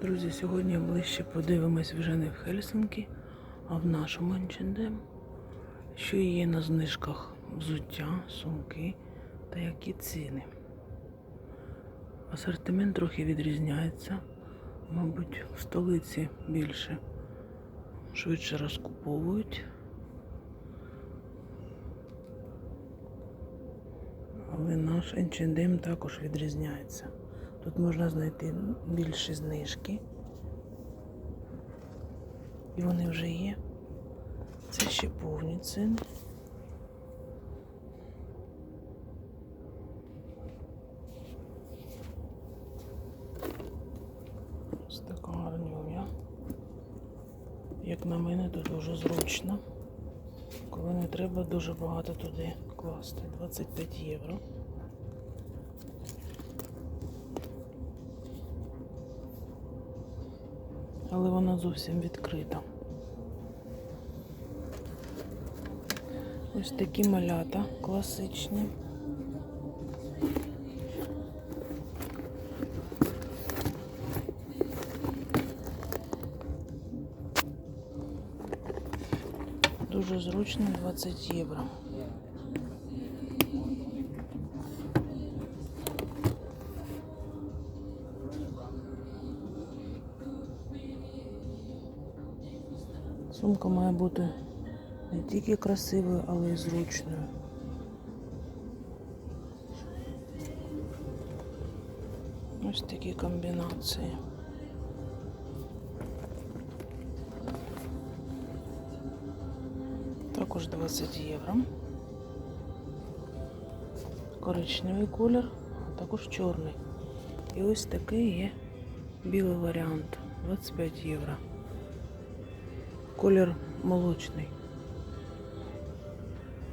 Друзі, сьогодні ближче подивимось вже не в Хельсинкі, а в нашому H&M, що є на знижках взуття, сумки та які ціни. Асортимент трохи відрізняється. Мабуть, в столиці більше швидше розкуповують. Але наш H&M також відрізняється. Тут можна знайти більші знижки. І вони вже є. Це ще повні ціни. Ось така гарнюня. Як на мене, то дуже зручно. Коли не треба дуже багато туди класти. 25 євро. Але вона зовсім відкрита. Ось такі малята класичні. Дуже зручно 20 євро. Сумка має бути не тільки красивою, але й зручною. Ось такі комбінації. Також 20 євро. Коричневий колір, а також чорний. І ось такий є білий варіант 25 євро Колір молочний.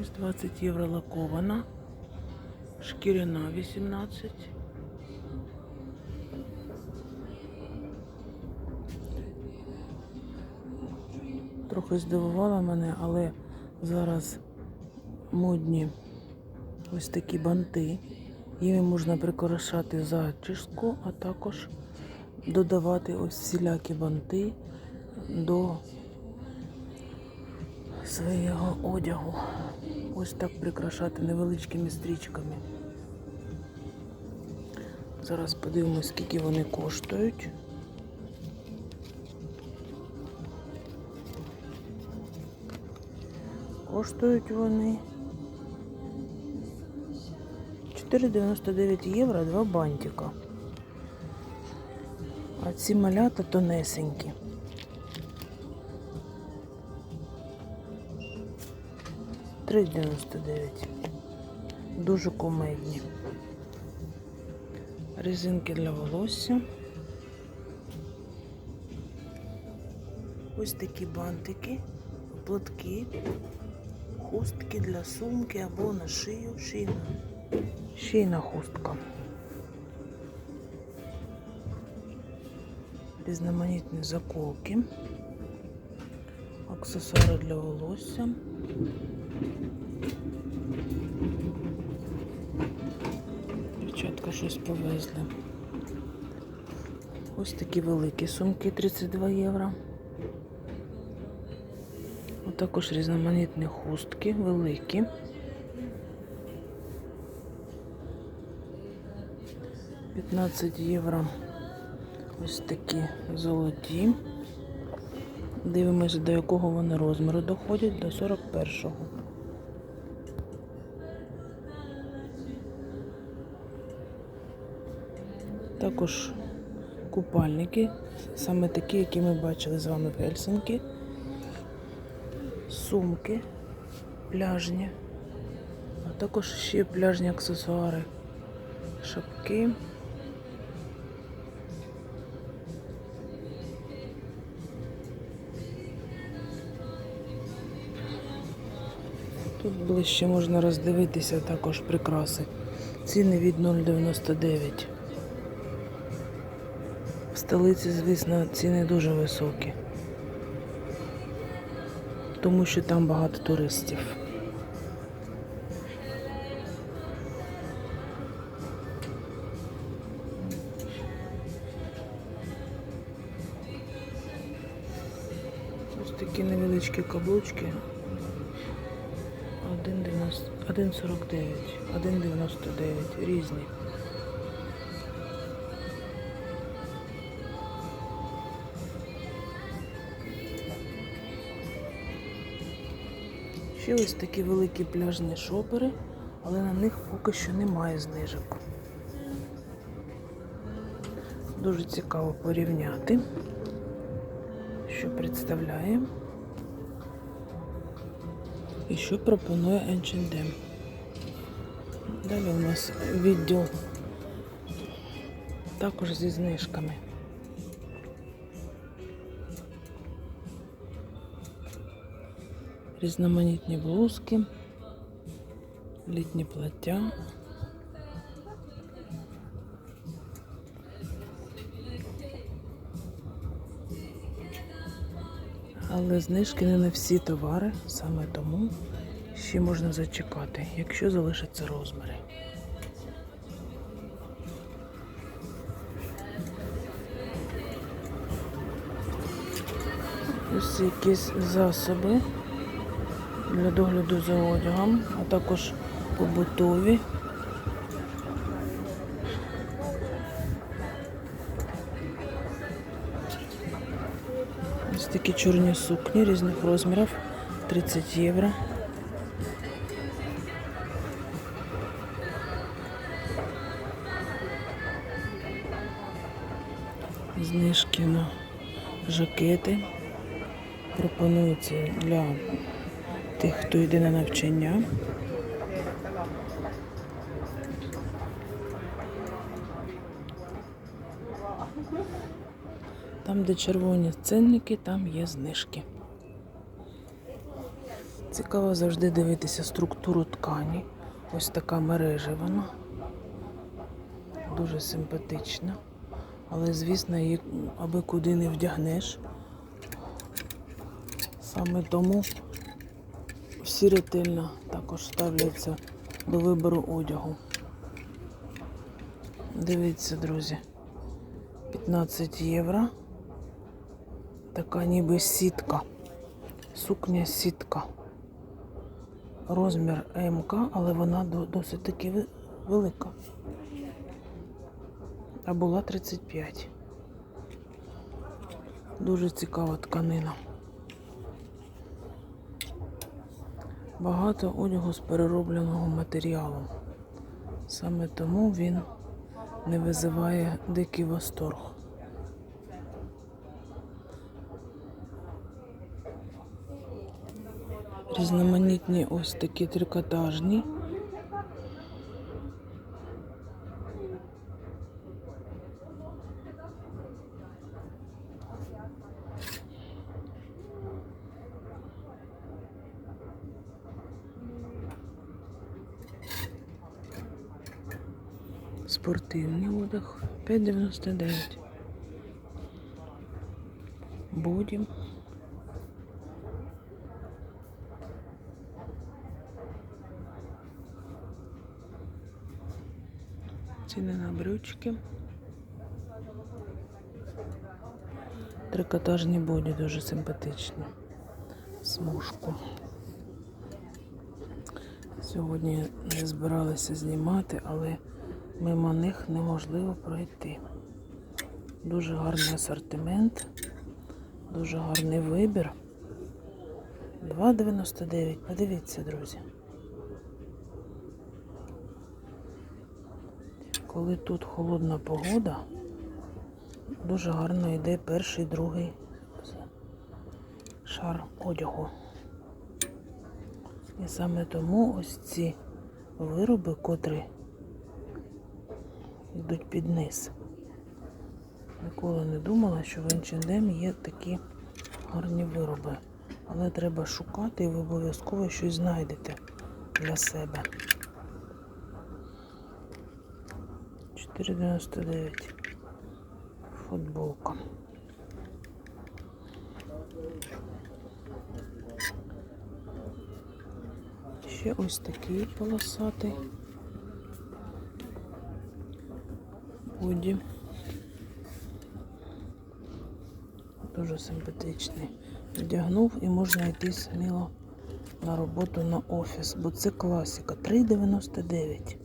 Ось 20 євро лакована, шкіряна 18. Трохи здивувала мене, але зараз модні ось такі банти. Їми можна прикрашати зачіску, а також додавати ось всілякі банти до свого одягу. Ось так прикрашати невеличкими стрічками. Зараз подивимось, скільки вони коштують. Коштують вони 4,99 євро два бантика. А ці малята тонесенькі. 3,99. Дуже кумедні. Резинки для волосся. Ось такі бантики, платки, хустки для сумки або на шию, шийна. Шийна хустка. Різноманітні заколки, аксесуари для волосся. Дівчатка щось повезли. Ось такі великі сумки 32 євро. Ось також різноманітні хустки, великі. П'ятнадцять євро. Ось такі золоті. Дивимося, до якого вони розміру доходять, до 41-го. Також купальники, саме такі, які ми бачили з вами в Гельсинкі. Сумки пляжні, а також ще пляжні аксесуари, шапки. Тут ближче можна роздивитися також прикраси. Ціни від 0,99 столиці, звісно, ціни дуже високі, тому що там багато туристів. Ось такі невеличкі каблучки. 1,49, 1,99, різні. Ще ось такі великі пляжні шопери, але на них поки що немає знижок. Дуже цікаво порівняти, що представляє і що пропонує H&M. Далі у нас відділ також зі знижками. Різноманітні блузки, літні плаття. Але знижки не на всі товари, саме тому ще можна зачекати, якщо залишаться розміри. Ось якісь засоби для догляду за одягом, а також побутові. Ось такі чорні сукні різних розмірів. 30 євро. Знижки на жакети. Пропонуються для тих, хто йде на навчання. Там, де червоні цінники, там є знижки. Цікаво завжди дивитися структуру ткані. Ось така мережа вона. Дуже симпатична. Але, звісно, її аби куди не вдягнеш. Саме тому всі ретельно також ставляться до вибору одягу. Дивіться, друзі, 15 євро. Така ніби сітка. Сукня сітка. Розмір МК, але вона досить таки велика. А була 35. Дуже цікава тканина. Багато одягу з переробленого матеріалу. Саме тому він не визиває дикий восторг. Різноманітні ось такі трикотажні. Одяг 5,99. Будем. Ціни на брючки. Трикотажні боді дуже симпатичні. Смужку. Сьогодні не збиралися знімати, але мимо них неможливо пройти. Дуже гарний асортимент, дуже гарний вибір. 2,99. Подивіться, друзі. Коли тут холодна погода, дуже гарно йде перший, другий шар одягу. І саме тому ось ці вироби, котрі йдуть під низ. Ніколи не думала, що в H&M є такі гарні вироби. Але треба шукати і ви обов'язково щось знайдете для себе. 4,99 футболка. Ще ось такий полосатий. Худі. Дуже симпатичний. Вдягнув і можна йти сміло на роботу на офіс, бо це класика. 3,99.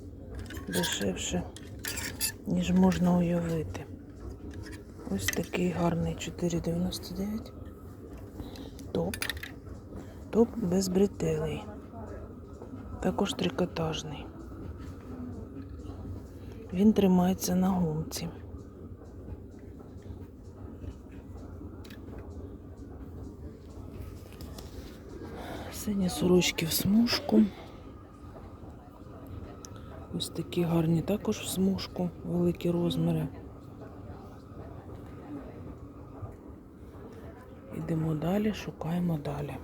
Дешевше, ніж можна уявити. Ось такий гарний 4,99. Топ. Топ без бретелей. Також трикотажний. Він тримається на гумці. Сині сорочки в смужку. Ось такі гарні також в смужку, великі розміри. Йдемо далі, шукаємо далі.